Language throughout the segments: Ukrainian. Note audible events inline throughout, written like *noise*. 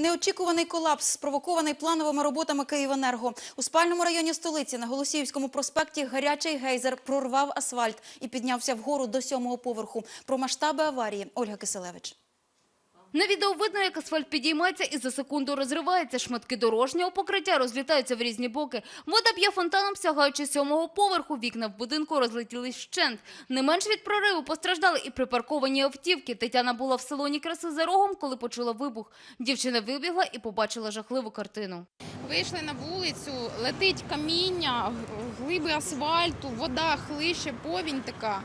Неочікуваний колапс, спровокований плановими роботами Київенерго. У спальному районі столиці на Голосіївському проспекті гарячий гейзер прорвав асфальт і піднявся вгору до сьомого поверху. Про масштаби аварії Ольга Киселевич. На відео видно, як асфальт підіймається і за секунду розривається. Шматки дорожнього покриття розлітаються в різні боки. Вода б'є фонтаном, сягаючи сьомого поверху. Вікна в будинку розлетілись вщент. Не менш від прориву постраждали і припарковані автівки. Тетяна була в салоні краси за рогом, коли почула вибух. Дівчина вибігла і побачила жахливу картину. Вийшли на вулицю, летить каміння, глиби асфальту, вода хлище, повінь така.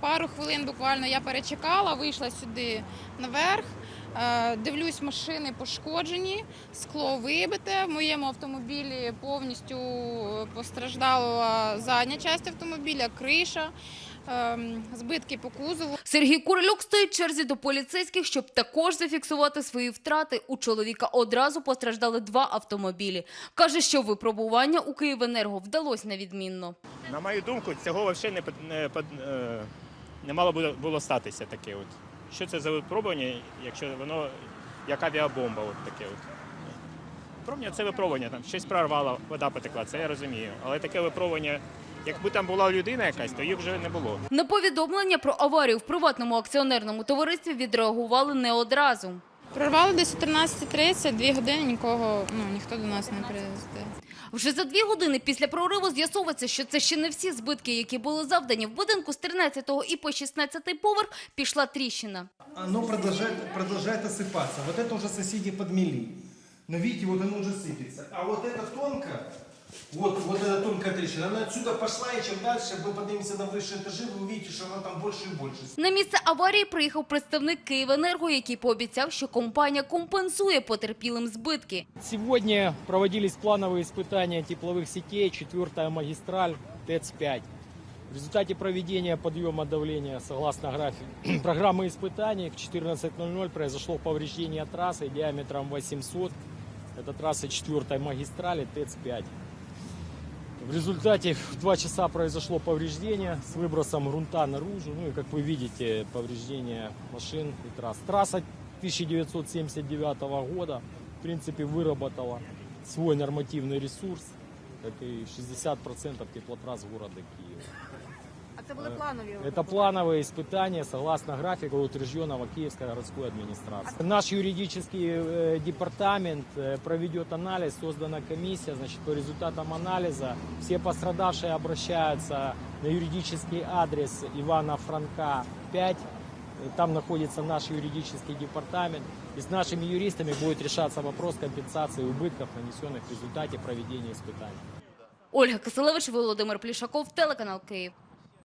Пару хвилин буквально я перечекала, вийшла сюди наверх. Е, Дивлюсь, машини пошкоджені, скло вибите. В моєму автомобілі повністю постраждала задня частина автомобіля, криша, ем, збитки по кузову. Сергій Курилюк стоїть в черзі до поліцейських, щоб також зафіксувати свої втрати. У чоловіка одразу постраждали два автомобілі. Каже, що випробування у Київенерго вдалося невідмінно. На мою думку, цього взагалі не, пот- не, мало було, статися таке. От. Що це за випробування, якщо воно як авіабомба, от таке от. Випробування це випробування, там щось прорвало, вода потекла, це я розумію. Але таке випробування, якби там була людина якась, то їх вже не було. На повідомлення про аварію в приватному акціонерному товаристві відреагували не одразу. Прорвали десь о 13.30, дві години нікого, ну ніхто до нас не приїздив. Вже за дві години після прориву з'ясовується, що це ще не всі збитки, які були завдані. В будинку з 13 і по 16 поверх пішла тріщина. Оно продолжает, продолжает осыпаться. Вот это уже соседи подмели. Но видите, вот оно уже сыпется. А вот это тонко, вот, вот эта тонкая трещина, она отсюда пошла, и чем дальше мы поднимемся на высшие этажи, вы увидите, что она там больше и больше. На місце аварії приїхав представник Київенерго, який пообіцяв, що компанія компенсує потерпілим збитки. Сегодня проводились плановые испытания тепловых сетей, четвертая магистраль ТЭЦ-5. В результате проведения подъема давления, согласно графику *clears throat* программы испытаний, к 14.00 произошло повреждение трассы диаметром 800. Это трасса четвертой магистрали ТЭЦ-5. В результате в 2 часа произошло повреждение с выбросом грунта наружу. Ну и, как вы видите, повреждение машин и трасс. Трасса 1979 года, в принципе, выработала свой нормативный ресурс, как и 60% теплотрасс города Киева. А це були планові? Это плановые испытания согласно графику, утвержденного Киевской городской администрацией. Наш юридический э, департамент э, проведет анализ, создана комиссия, значит, по результатам анализа все пострадавшие обращаются на юридический адрес Ивана Франка 5. Э, Там находится наш юридический департамент. И с нашими юристами будет решаться вопрос компенсации убытков, нанесенных в результате проведения испытаний. Ольга Киселевич, Володимир Плішаков, телеканал Київ.